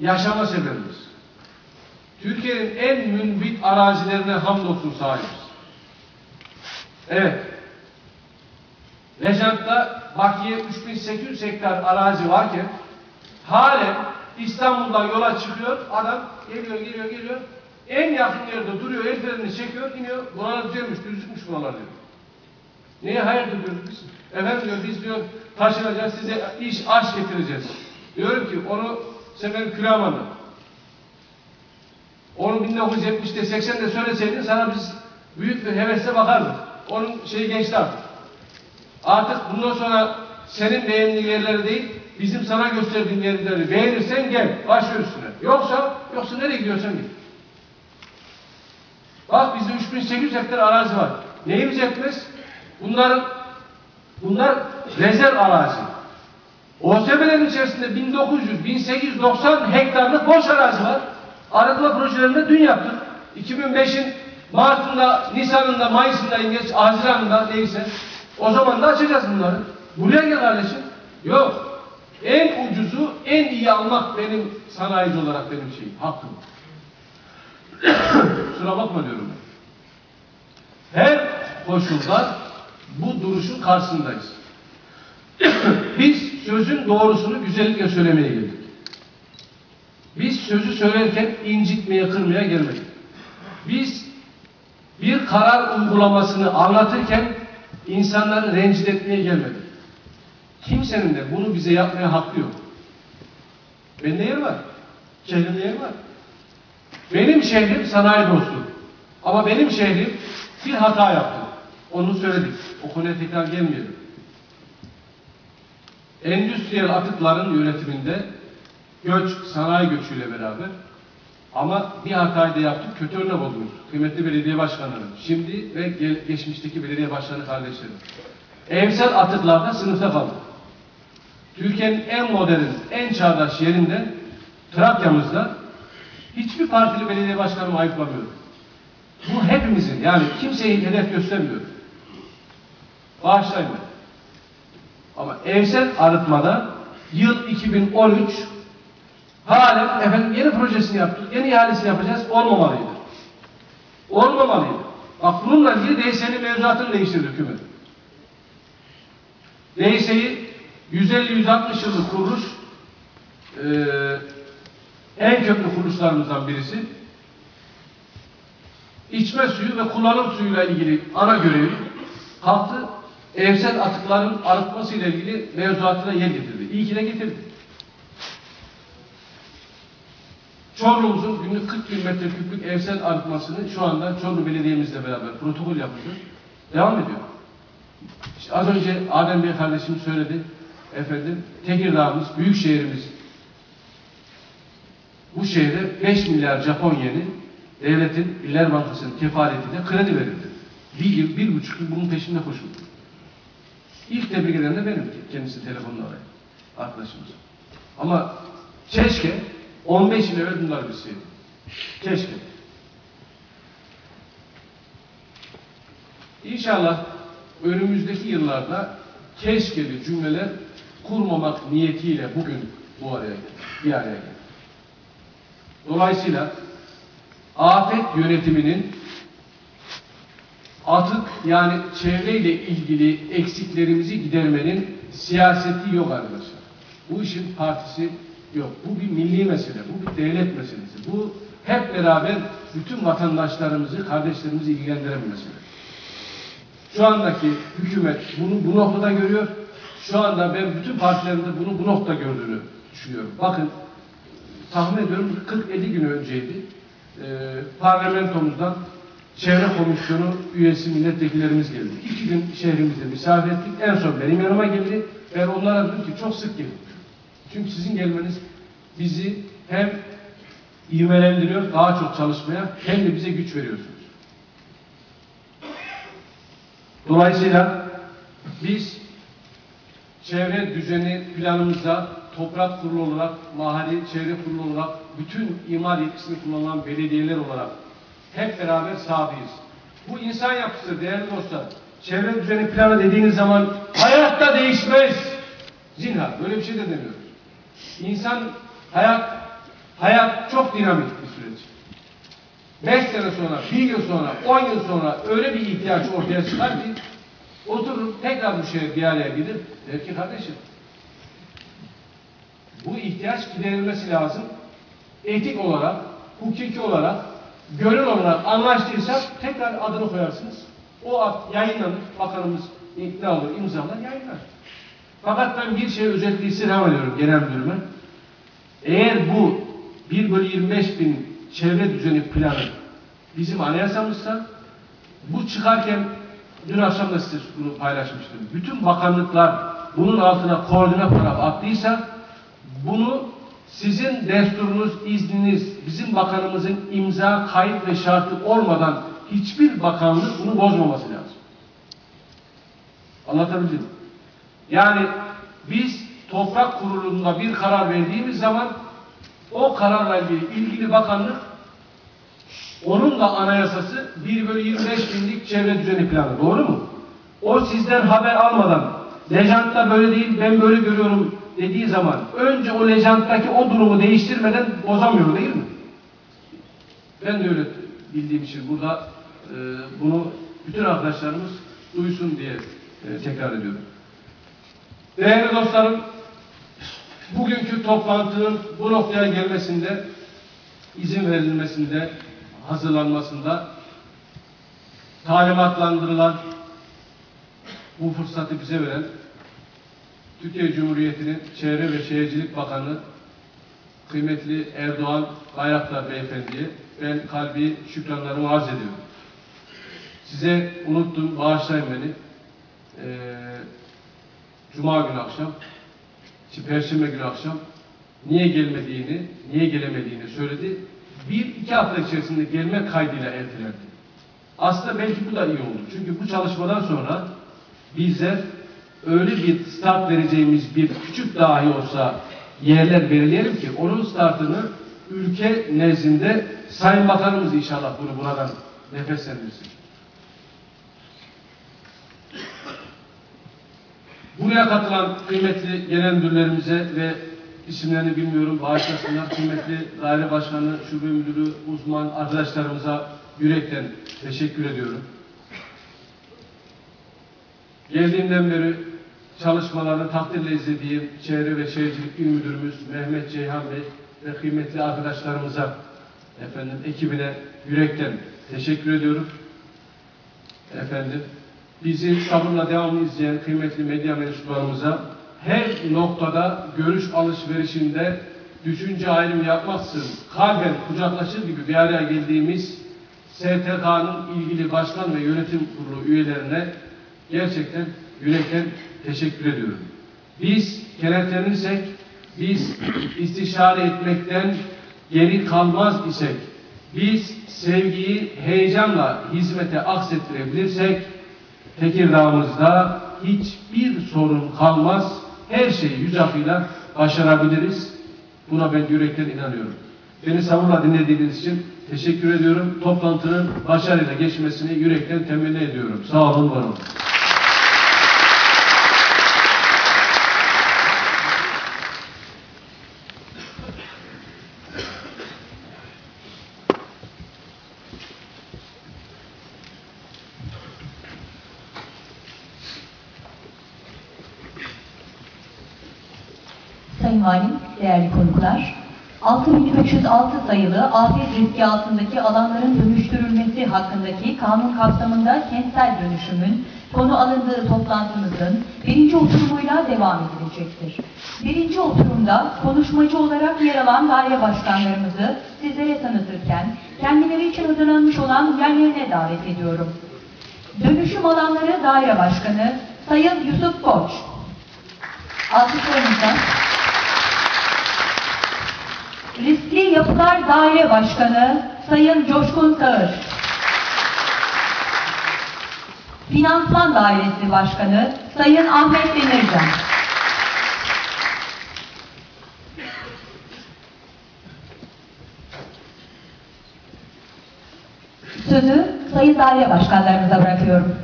yaşama sebebimiz. Türkiye'nin en münbit arazilerine hamdolsun sahibiz. Evet. Lejant'ta Bakiye 3800 hektar arazi varken halen İstanbul'dan yola çıkıyor, adam geliyor, geliyor, geliyor. En yakın yerde duruyor, el frenini çekiyor, iniyor. Buralar düzelmiş, düzlükmüş buralar diyor. Neye hayırdır diyoruz biz? Efendim diyor, biz diyor taşınacağız, size iş, aş getireceğiz. Diyorum ki onu benim külahıma anlat. Onu 1970'te 80'de söyleseydin sana biz büyük bir hevesle bakardık. Onun şeyi geçti artık. Artık bundan sonra senin beğendiğin yerleri değil, bizim sana gösterdiğin yerleri beğenirsen gel, başlıyor üstüne. Yoksa, yoksa nereye gidiyorsan git. Bak bizde 3800 hektar arazi var. Neyimiz yetmez? Bunların, bunlar rezerv arazi. OSB'lerin içerisinde 1900, 1890 hektarlık boş arazi var. Arıtma projelerinde dün yaptık. 2005'in Mart'ında, Nisan'ında, Mayıs'ında, geç Haziran'ında neyse. O zaman da açacağız bunları. Buraya gel kardeşim. Yok. En ucuzu, en iyi almak benim sanayici olarak benim şeyim, hakkım. Kusura bakma diyorum. Her koşulda bu duruşun karşısındayız. Biz sözün doğrusunu güzellikle söylemeye geldik. Biz sözü söylerken incitmeye, kırmaya gelmedik. Biz bir karar uygulamasını anlatırken insanları rencide etmeye gelmedik. Kimsenin de bunu bize yapmaya hakkı yok. Bende yer var. Şehrimde yer var. Benim şehrim sanayi dostu. Ama benim şehrim bir hata yaptı. Onu söyledik. O konuya tekrar gelmeyelim. Endüstriyel atıkların yönetiminde göç, sanayi göçüyle beraber ama bir hatayı da yaptık, kötü örnek oldunuz. Kıymetli belediye başkanları, şimdi ve geçmişteki belediye başkanı kardeşlerim. Evsel atıklarda sınıfta kaldık. Türkiye'nin en modern, en çağdaş yerinde Trakya'mızda hiçbir partili belediye başkanı ayıplamıyor. Bu hepimizin yani kimseyi hedef göstermiyor. Bağışlayın. Ama evsel arıtmada yıl 2013 halen efendim yeni projesini yaptık, yeni ihalesini yapacağız olmamalıydı. Olmamalıydı. Bak bununla ilgili DSE'nin mevzuatını değiştirdi hükümet. DSE'yi 150-160 yıllık kuruluş eee en köklü kuruluşlarımızdan birisi. İçme suyu ve kullanım suyuyla ilgili ana görevi kalktı evsel atıkların arıtması ile ilgili mevzuatına yer getirdi. İyi ki de getirdi. Çorlu'muzun günlük 40 bin metreküplük evsel arıtmasını şu anda Çorlu Belediye'mizle beraber protokol yapıldı. Devam ediyor. İşte az önce Adem Bey kardeşim söyledi. Efendim Tekirdağ'ımız, büyük şehrimiz bu şehre 5 milyar Japon yeni devletin İller Bankası'nın kefaretiyle kredi verildi. Bir yıl, bir buçuk yıl bunun peşinde koşuldu. İlk tebrik eden de benim kendisi telefonla arayıp arkadaşımız. Ama keşke 15 yıl evvel bunları bilseydim. Keşke. İnşallah önümüzdeki yıllarda keşkeli cümleler kurmamak niyetiyle bugün bu araya geldik, bir araya geldik. Dolayısıyla afet yönetiminin atık yani çevreyle ilgili eksiklerimizi gidermenin siyaseti yok arkadaşlar. Bu işin partisi yok. Bu bir milli mesele, bu bir devlet meselesi. Bu hep beraber bütün vatandaşlarımızı, kardeşlerimizi ilgilendiren bir mesele. Şu andaki hükümet bunu bu noktada görüyor. Şu anda ben bütün partilerin de bunu bu nokta gördüğünü düşünüyorum. Bakın tahmin ediyorum 40-50 gün önceydi. Ee, parlamentomuzdan çevre komisyonu üyesi milletvekillerimiz geldi. İki gün şehrimizde misafir ettik. En son benim yanıma geldi. Ben onlara dedim ki çok sık gelin. Çünkü sizin gelmeniz bizi hem ivmelendiriyor daha çok çalışmaya hem de bize güç veriyorsunuz. Dolayısıyla biz çevre düzeni planımızda toprak kurulu olarak, mahalli çevre kurulu olarak, bütün imar yetkisini kullanan belediyeler olarak hep beraber sahadayız. Bu insan yapısı değerli dostlar. Çevre düzeni planı dediğiniz zaman hayatta değişmez. Zinhar. Böyle bir şey de demiyoruz. İnsan hayat Hayat çok dinamik bir süreç. Beş sene sonra, bir yıl sonra, on yıl sonra öyle bir ihtiyaç ortaya çıkar ki oturur tekrar bu şehir bir araya gelir. Der ki kardeşim bu ihtiyaç giderilmesi lazım. Etik olarak, hukuki olarak, gönül olarak anlaştıysak tekrar adını koyarsınız. O ad yayınlanır. Bakanımız ikna olur, imzalar, yayınlar. Fakat ben bir şey özellikle istirham ediyorum genel müdürüme. Eğer bu 1 bölü 25 bin çevre düzeni planı bizim anayasamızsa bu çıkarken dün akşam da size bunu paylaşmıştım. Bütün bakanlıklar bunun altına koordinat olarak attıysa bunu sizin desturunuz, izniniz, bizim bakanımızın imza, kayıt ve şartı olmadan hiçbir bakanlık bunu bozmaması lazım. Anlatabildim mi? Yani biz toprak kurulunda bir karar verdiğimiz zaman o kararla ilgili ilgili bakanlık onun da anayasası 1 bölü 25 binlik çevre düzeni planı. Doğru mu? O sizden haber almadan lejantta böyle değil ben böyle görüyorum dediği zaman önce o lejanttaki o durumu değiştirmeden bozamıyor değil mi? Ben de öyle bildiğim için burada e, bunu bütün arkadaşlarımız duysun diye e, tekrar ediyorum. Değerli dostlarım, bugünkü toplantının bu noktaya gelmesinde, izin verilmesinde, hazırlanmasında talimatlandırılan bu fırsatı bize veren Türkiye Cumhuriyeti'nin Çevre ve Şehircilik Bakanı kıymetli Erdoğan Bayraktar Beyefendi'ye ben kalbi şükranlarımı arz ediyorum. Size unuttum, bağışlayın beni. Ee, Cuma günü akşam, Perşembe günü akşam niye gelmediğini, niye gelemediğini söyledi. Bir iki hafta içerisinde gelme kaydıyla ertelendi. Aslında belki bu da iyi oldu. Çünkü bu çalışmadan sonra bizler öyle bir start vereceğimiz bir küçük dahi olsa yerler belirleyelim ki onun startını ülke nezdinde Sayın Bakanımız inşallah bunu buradan nefeslendirsin. Buraya katılan kıymetli genel müdürlerimize ve isimlerini bilmiyorum bağışlasınlar. Kıymetli daire başkanı, şube müdürü, uzman arkadaşlarımıza yürekten teşekkür ediyorum. Geldiğimden beri çalışmalarını takdirle izlediğim Çevre ve Şehircilik İl Müdürümüz Mehmet Ceyhan Bey ve kıymetli arkadaşlarımıza, efendim ekibine yürekten teşekkür ediyorum. Efendim, bizi sabırla devamlı izleyen kıymetli medya mensuplarımıza her noktada görüş alışverişinde düşünce ayrımı yapmaksızın kalben kucaklaşır gibi bir araya geldiğimiz STK'nın ilgili başkan ve yönetim kurulu üyelerine gerçekten yürekten teşekkür ediyorum. Biz kenetlenirsek, biz istişare etmekten geri kalmaz isek, biz sevgiyi heyecanla hizmete aksettirebilirsek, Tekirdağ'ımızda hiçbir sorun kalmaz, her şeyi yüz akıyla başarabiliriz. Buna ben yürekten inanıyorum. Beni sabırla dinlediğiniz için teşekkür ediyorum. Toplantının başarıyla geçmesini yürekten temenni ediyorum. Sağ olun, var olun. Valim, değerli konuklar, 6306 sayılı afet riski altındaki alanların dönüştürülmesi hakkındaki kanun kapsamında kentsel dönüşümün konu alındığı toplantımızın birinci oturumuyla devam edilecektir. Birinci oturumda konuşmacı olarak yer alan daire başkanlarımızı sizlere tanıtırken kendileri için hazırlanmış olan yerlerine davet ediyorum. Dönüşüm alanları daire başkanı Sayın Yusuf Koç. Alkışlarınızla. Riskli Yapılar Daire Başkanı Sayın Coşkun Sağır. Finansman Dairesi Başkanı Sayın Ahmet Demircan. Sözü Sayın Daire Başkanlarımıza bırakıyorum.